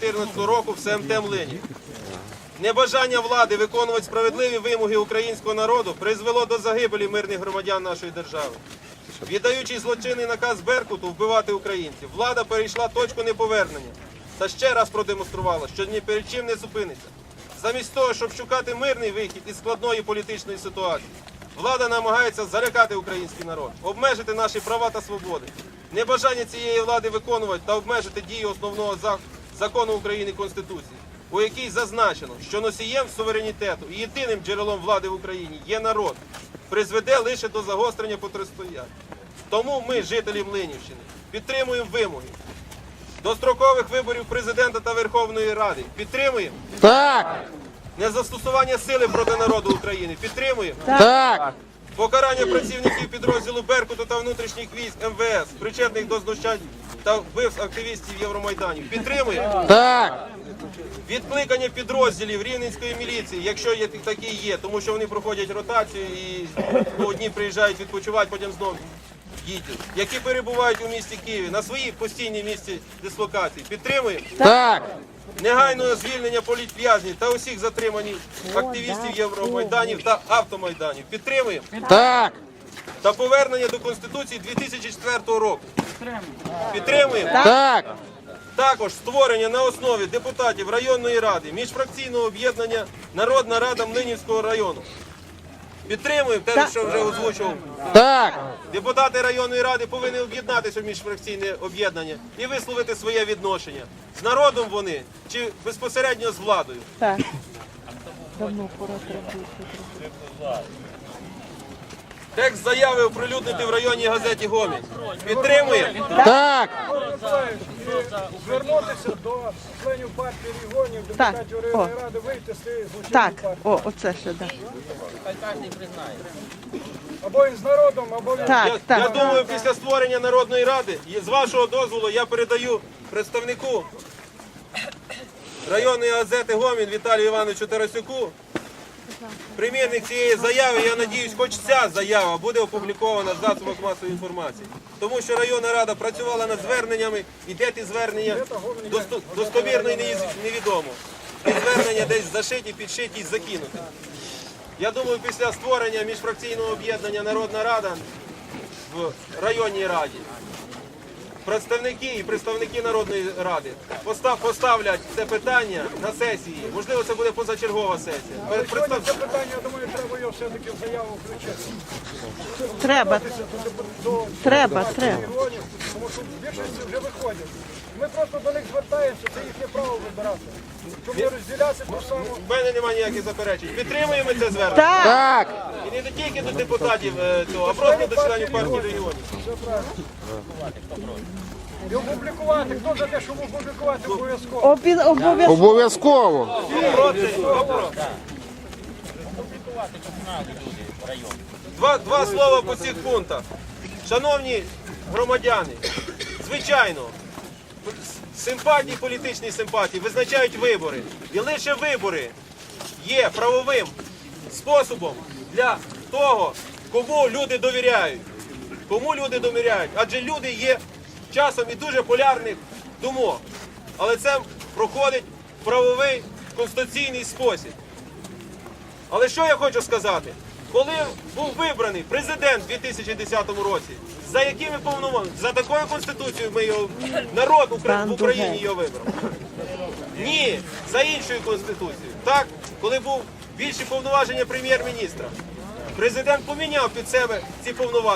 2014 року в СМТ Млинів. Небажання влади виконувати справедливі вимоги українського народу призвело до загибелі мирних громадян нашої держави. Віддаючи злочинний наказ Беркуту вбивати українців, влада перейшла точку неповернення та ще раз продемонструвала, що ні перед чим не зупиниться. Замість того, щоб шукати мирний вихід із складної політичної ситуації, влада намагається залякати український народ, обмежити наші права та свободи. Небажання цієї влади виконувати та обмежити дії основного зак- закону України Конституції, у якій зазначено, що носієм суверенітету і єдиним джерелом влади в Україні є народ, призведе лише до загострення протистояння. Тому ми, жителі Млинівщини, підтримуємо вимоги дострокових виборів президента та Верховної Ради. Підтримуємо Так, незастосування сили проти народу України. Підтримуємо так, покарання працівників підрозділу Беркуту та внутрішніх військ МВС, причетних до знущань та вбивств активістів Євромайданів. Підтримуємо так, відкликання підрозділів рівненської міліції, якщо є такі є, тому що вони проходять ротацію і ну, одні приїжджають відпочивати, потім знову їдуть, які перебувають у місті Києві на своїй постійній місці дислокації. Підтримуємо? Так, негайного звільнення політв'язнів та усіх затриманих активістів Євромайданів та автомайданів. Підтримуємо? Так, та повернення до Конституції 2004 року. Підтримуємо так, також створення на основі депутатів районної ради міжфракційного об'єднання Народна рада Млинівського району. Підтримуємо те, що вже озвучував. так, Депутати районної ради повинні об'єднатися в міжфракційне об'єднання і висловити своє відношення. З народом вони чи безпосередньо з владою. Так. Давно пора треба. Текст заяви оприлюднити в районній газеті Гомін. Підтримуємо. так, звернутися до членів партії регіонів, Так, депутатів о. районної ради, вийти з цієї злочинної Так, партії. о, оце ще да. Або він з народом, або він Так, Я, я думаю, після створення Народної ради, і з вашого дозволу, я передаю представнику районної газети Гомін Віталію Івановичу Тарасюку. Примірник цієї заяви, я надіюсь, хоч ця заява буде опублікована в засобах масової інформації. Тому що районна рада працювала над зверненнями, і де ті звернення достовірно і невідомо. Ті звернення десь зашиті, підшиті і закинуті. Я думаю, після створення міжфракційного об'єднання Народна Рада в районній раді представники і представники Народної Ради постав- поставлять це питання на сесії. Можливо, це буде позачергова сесія. Сьогодні представ- це питання, я думаю, треба його все-таки в заяву включити. Треба, До треба, треба. тому що більшості вже виходять. Ми просто до них звертаємося, це їхнє право вибирати. Щоб не розділяти ту саму. В мене немає ніяких заперечень. Підтримуємо це звернення. Так, так, І не тільки до депутатів е, цього, а просто до членів партії регіонів. Все правильно. І опублікувати. Хто за те, щоб опублікувати обов'язково? обов'язково. обов'язково. Два, два слова по цих пунктах. Шановні громадяни, звичайно, симпатії, політичні симпатії визначають вибори. І лише вибори є правовим способом для того, кому люди довіряють. Кому люди довіряють? Адже люди є часом і дуже полярних думок. Але це проходить в правовий конституційний спосіб. Але що я хочу сказати? Коли був вибраний президент у 2010 році, за якими повноваженнями? За такою конституцією ми його народ в Україні його вибрав. Ні, за іншою конституцією. Так, коли був більші повноваження прем'єр-міністра. Президент поміняв під себе ці повноваження.